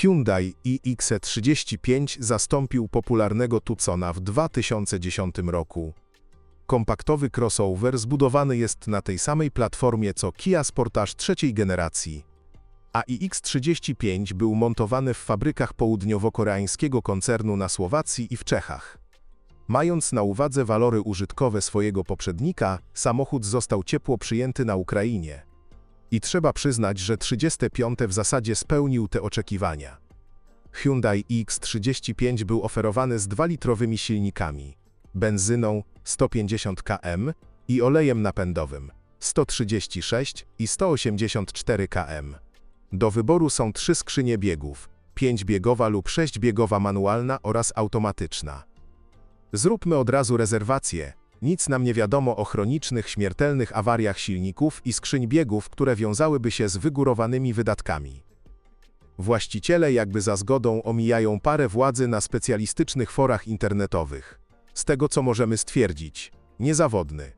Hyundai iX35 zastąpił popularnego Tucsona w 2010 roku. Kompaktowy crossover zbudowany jest na tej samej platformie co Kia Sportage trzeciej generacji. A iX35 był montowany w fabrykach południowo-koreańskiego koncernu na Słowacji i w Czechach. Mając na uwadze walory użytkowe swojego poprzednika, samochód został ciepło przyjęty na Ukrainie. I trzeba przyznać, że 35 w zasadzie spełnił te oczekiwania. Hyundai iX35 był oferowany z 2-litrowymi silnikami, benzyną 150 km i olejem napędowym 136 i 184 km. Do wyboru są trzy skrzynie biegów, 5-biegowa lub 6-biegowa manualna oraz automatyczna. Zróbmy od razu rezerwację. Nic nam nie wiadomo o chronicznych, śmiertelnych awariach silników i skrzyń biegów, które wiązałyby się z wygórowanymi wydatkami. Właściciele jakby za zgodą omijają parę władzy na specjalistycznych forach internetowych. Z tego co możemy stwierdzić, niezawodny.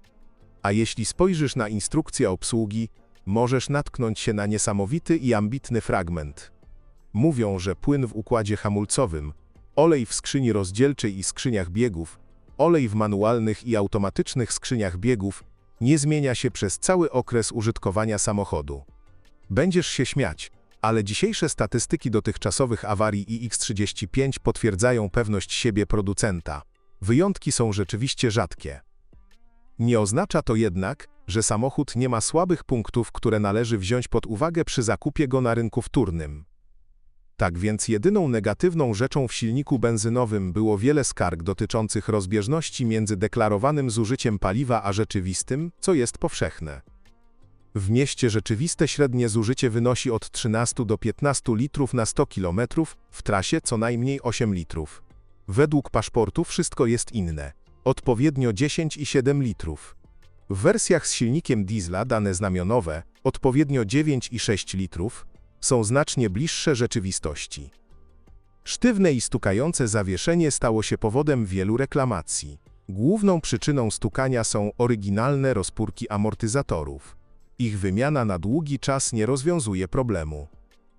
A jeśli spojrzysz na instrukcję obsługi, możesz natknąć się na niesamowity i ambitny fragment. Mówią, że płyn w układzie hamulcowym, olej w skrzyni rozdzielczej i skrzyniach biegów, olej w manualnych i automatycznych skrzyniach biegów nie zmienia się przez cały okres użytkowania samochodu. Będziesz się śmiać, ale dzisiejsze statystyki dotychczasowych awarii iX35 potwierdzają pewność siebie producenta. Wyjątki są rzeczywiście rzadkie. Nie oznacza to jednak, że samochód nie ma słabych punktów, które należy wziąć pod uwagę przy zakupie go na rynku wtórnym. Tak więc jedyną negatywną rzeczą w silniku benzynowym było wiele skarg dotyczących rozbieżności między deklarowanym zużyciem paliwa a rzeczywistym, co jest powszechne. W mieście rzeczywiste średnie zużycie wynosi od 13 do 15 litrów na 100 km, w trasie co najmniej 8 litrów. Według paszportu wszystko jest inne. Odpowiednio 10 i 7 litrów. W wersjach z silnikiem diesla dane znamionowe, odpowiednio 9 i 6 litrów, są znacznie bliższe rzeczywistości. Sztywne i stukające zawieszenie stało się powodem wielu reklamacji. Główną przyczyną stukania są oryginalne rozpórki amortyzatorów. Ich wymiana na długi czas nie rozwiązuje problemu.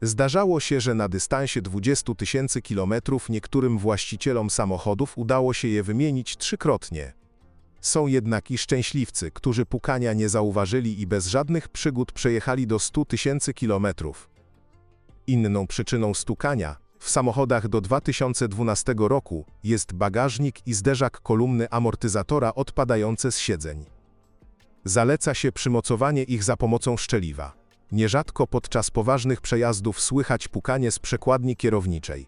Zdarzało się, że na dystansie 20 tysięcy kilometrów niektórym właścicielom samochodów udało się je wymienić trzykrotnie. Są jednak i szczęśliwcy, którzy pukania nie zauważyli i bez żadnych przygód przejechali do 100 tysięcy kilometrów. Inną przyczyną stukania w samochodach do 2012 roku jest bagażnik i zderzak kolumny amortyzatora odpadające z siedzeń. Zaleca się przymocowanie ich za pomocą szczeliwa. Nierzadko podczas poważnych przejazdów słychać pukanie z przekładni kierowniczej.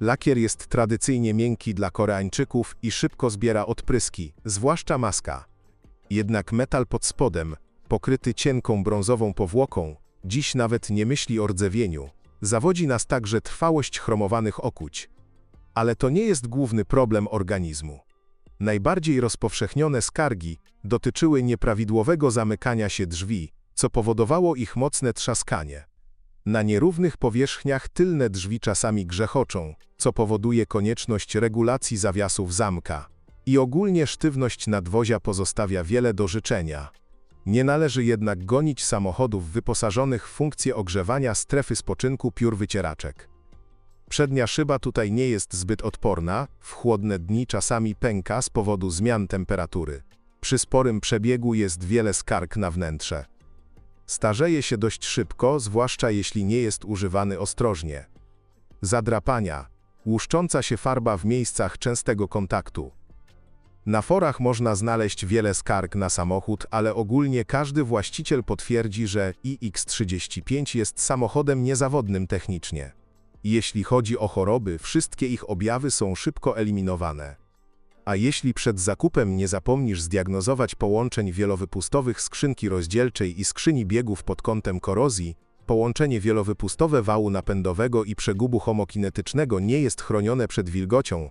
Lakier jest tradycyjnie miękki dla Koreańczyków i szybko zbiera odpryski, zwłaszcza maska. Jednak metal pod spodem, pokryty cienką brązową powłoką, dziś nawet nie myśli o rdzewieniu. Zawodzi nas także trwałość chromowanych okuć. Ale to nie jest główny problem organizmu. Najbardziej rozpowszechnione skargi dotyczyły nieprawidłowego zamykania się drzwi, co powodowało ich mocne trzaskanie. Na nierównych powierzchniach tylne drzwi czasami grzechoczą, co powoduje konieczność regulacji zawiasów zamka. I ogólnie sztywność nadwozia pozostawia wiele do życzenia. Nie należy jednak gonić samochodów wyposażonych w funkcję ogrzewania strefy spoczynku piór wycieraczek. Przednia szyba tutaj nie jest zbyt odporna, w chłodne dni czasami pęka z powodu zmian temperatury. Przy sporym przebiegu jest wiele skarg na wnętrze. Starzeje się dość szybko, zwłaszcza jeśli nie jest używany ostrożnie. Zadrapania, łuszcząca się farba w miejscach częstego kontaktu. Na forach można znaleźć wiele skarg na samochód, ale ogólnie każdy właściciel potwierdzi, że iX35 jest samochodem niezawodnym technicznie. Jeśli chodzi o choroby, wszystkie ich objawy są szybko eliminowane. A jeśli przed zakupem nie zapomnisz zdiagnozować połączeń wielowypustowych skrzynki rozdzielczej i skrzyni biegów pod kątem korozji, połączenie wielowypustowe wału napędowego i przegubu homokinetycznego nie jest chronione przed wilgocią,